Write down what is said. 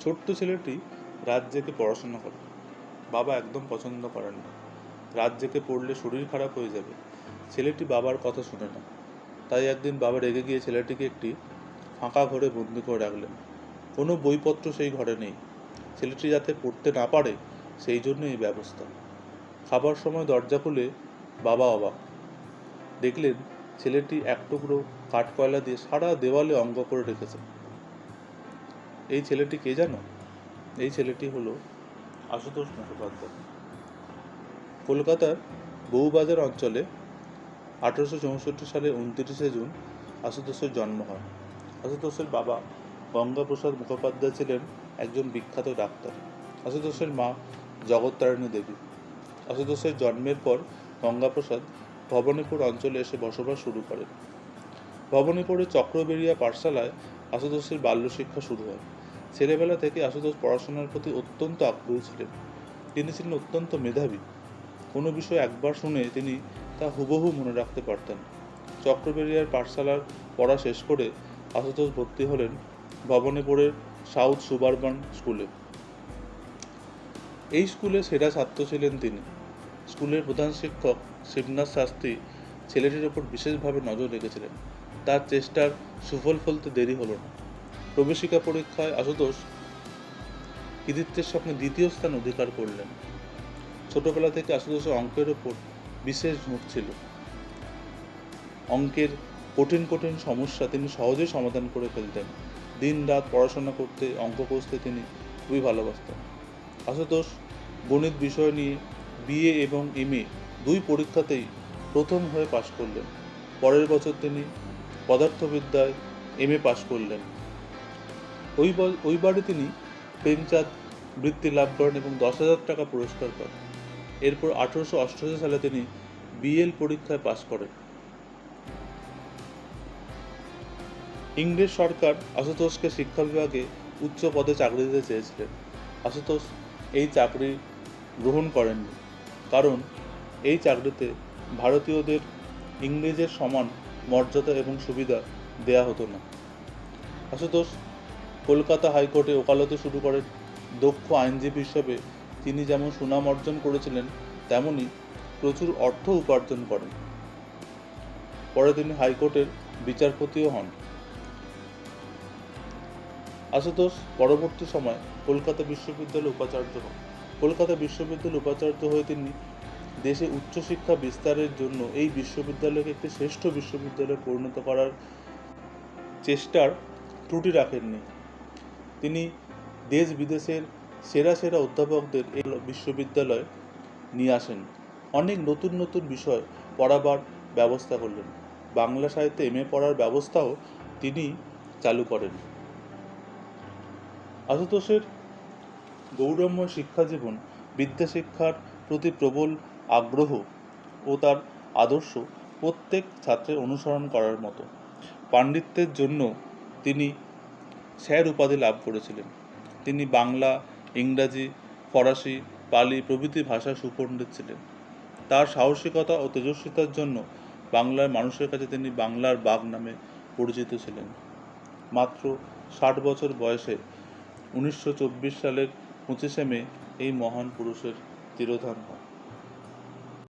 ছোট্ট ছেলেটি রাত জেগে পড়াশোনা করে। বাবা একদম পছন্দ করেন না। রাত জেগে পড়লে শরীর খারাপ হয়ে যাবে। ছেলেটি বাবার কথা শুনে না। তাই একদিন বাবা রেগে গিয়ে ছেলেটিকে একটি ফাঁকা ঘরে বন্দি করে রাখলেন। কোনো বইপত্র সেই ঘরে নেই। ছেলেটি যাতে পড়তে না পারে, সেই জন্য এই ব্যবস্থা। খাবার সময় দরজা খুলে বাবা অবাক। দেখলেন ছেলেটি এক টুকরো কাঠকয়লা দিয়ে সারা দেওয়ালে অঙ্ক করে রেখেছে। এই ছেলেটি কে জানো? এই ছেলেটি হলো আশুতোষ মুখোপাধ্যায়। কলকাতার বউবাজার অঞ্চলে আঠারোশো চৌষট্টি সালে উনত্রিশে জুন আশুতোষের জন্ম হয়। আশুতোষের বাবা গঙ্গাপ্রসাদ মুখোপাধ্যায় ছিলেন একজন বিখ্যাত ডাক্তার। আশুতোষের মা জগত্তারিণী দেবী। আশুতোষের জন্মের পর গঙ্গাপ্রসাদ ভবানীপুর অঞ্চলে এসে বসবাস শুরু করেন। ভবানীপুরের চক্রবেরিয়া পাঠশালায় আশুতোষের বাল্যশিক্ষা শুরু হয়। ছেলেবেলা থেকে আশুতোষ পড়াশোনার প্রতি অত্যন্ত আগ্রহী ছিলেন। তিনি ছিলেন অত্যন্ত মেধাবী। কোনো বিষয় একবার শুনে তিনি তা হুবহু মনে রাখতে পারতেন। চক্রবেরিয়ার পাঠশালার পড়া শেষ করে আশুতোষ ভর্তি হলেন ভবানীপুরের সাউথ সুবারবান স্কুলে। এই স্কুলে সেরা ছাত্র ছিলেন তিনি। স্কুলের প্রধান শিক্ষক শিবনাথ শাস্ত্রী ছেলেটির ওপর বিশেষভাবে নজর রেখেছিলেন। তার চেষ্টার সুফল ফলতে দেরি হলো না। প্রবেশিকা পরীক্ষায় আশুতোষ কৃতিত্বের সঙ্গে দ্বিতীয় স্থান অধিকার করলেন। ছোটবেলা থেকে আশুতোষের অঙ্কের ওপর বিশেষ ঝোঁক ছিল। অঙ্কের কঠিন কঠিন সমস্যা তিনি সহজেই সমাধান করে ফেলতেন। দিন, রাত পড়াশোনা করতে, অঙ্ক কষতে তিনি খুবই ভালোবাসতেন। আশুতোষ গণিত বিষয় নিয়ে বিএ এবং এমএ দুই পরীক্ষাতেই প্রথম হয়ে পাশ করলেন। পরের বছর তিনি পদার্থবিদ্যায় এমএ পাশ করলেন। ওই ব- ওইবারে তিনি প্রেমচাঁদ, বৃত্তি লাভ করেন এবং দশ হাজার টাকা পুরস্কার পান। এরপর আঠারোশো অষ্টআশি সালে তিনি বিএল পরীক্ষায় পাশ করেন। ইংরেজ সরকার আশুতোষকে শিক্ষা বিভাগে উচ্চ পদে চাকরি দিতে চেয়েছিলেন। আশুতোষ এই চাকরি গ্রহণ করেননি কারণ এই চাকরিতে ভারতীয়দের ইংরেজের সমান মর্যাদা এবং সুবিধা দেয়া হতো না। আশুতোষ কলকাতা হাইকোর্টে ওকালতি শুরু করেন দক্ষ আইনজীবী হিসেবে তিনি যেমন সুনাম অর্জন করেছিলেন, তেমনি প্রচুর অর্থ উপার্জন করেন। পরে তিনি হাইকোর্টের বিচারপতিও হন। আশুতোষ পরবর্তী সময় কলকাতা বিশ্ববিদ্যালয়ে উপাচার্য হন। কলকাতা বিশ্ববিদ্যালয়ে উপাচার্য হয়ে তিনি দেশে উচ্চশিক্ষা বিস্তারের জন্য এই বিশ্ববিদ্যালয়কে একটি শ্রেষ্ঠ বিশ্ববিদ্যালয়ে পরিণত করার চেষ্টার ত্রুটি রাখেননি। তিনি দেশ বিদেশের সেরা সেরা অধ্যাপকদের এই বিশ্ববিদ্যালয়ে নিয়ে আসেন। অনেক নতুন নতুন বিষয় পড়াবার ব্যবস্থা করলেন। বাংলা সাহিত্যে এম এ পড়ার ব্যবস্থাও তিনি চালু করেন। আশুতোষের গৌরবময় শিক্ষা জীবন বিদ্যা শিক্ষার প্রতি প্রবল আগ্রহ ও তার আদর্শ প্রত্যেক ছাত্রের অনুসরণ করার মতো। পাণ্ডিত্যের জন্য তিনি স্যার উপাধি লাভ করেছিলেন। তিনি বাংলা, ইংরাজি, ফরাসি, পালি প্রভৃতি ভাষা সুপণ্ডিত ছিলেন। তার সাহসিকতা ও তেজস্বিতার জন্য বাংলার মানুষের কাছে তিনি বাংলার বাঘ নামে পরিচিত ছিলেন। মাত্র ষাট বছর বয়সে উনিশশো চব্বিশ সালের পঁচিশে মে এই মহান পুরুষের তিরোধান হয়।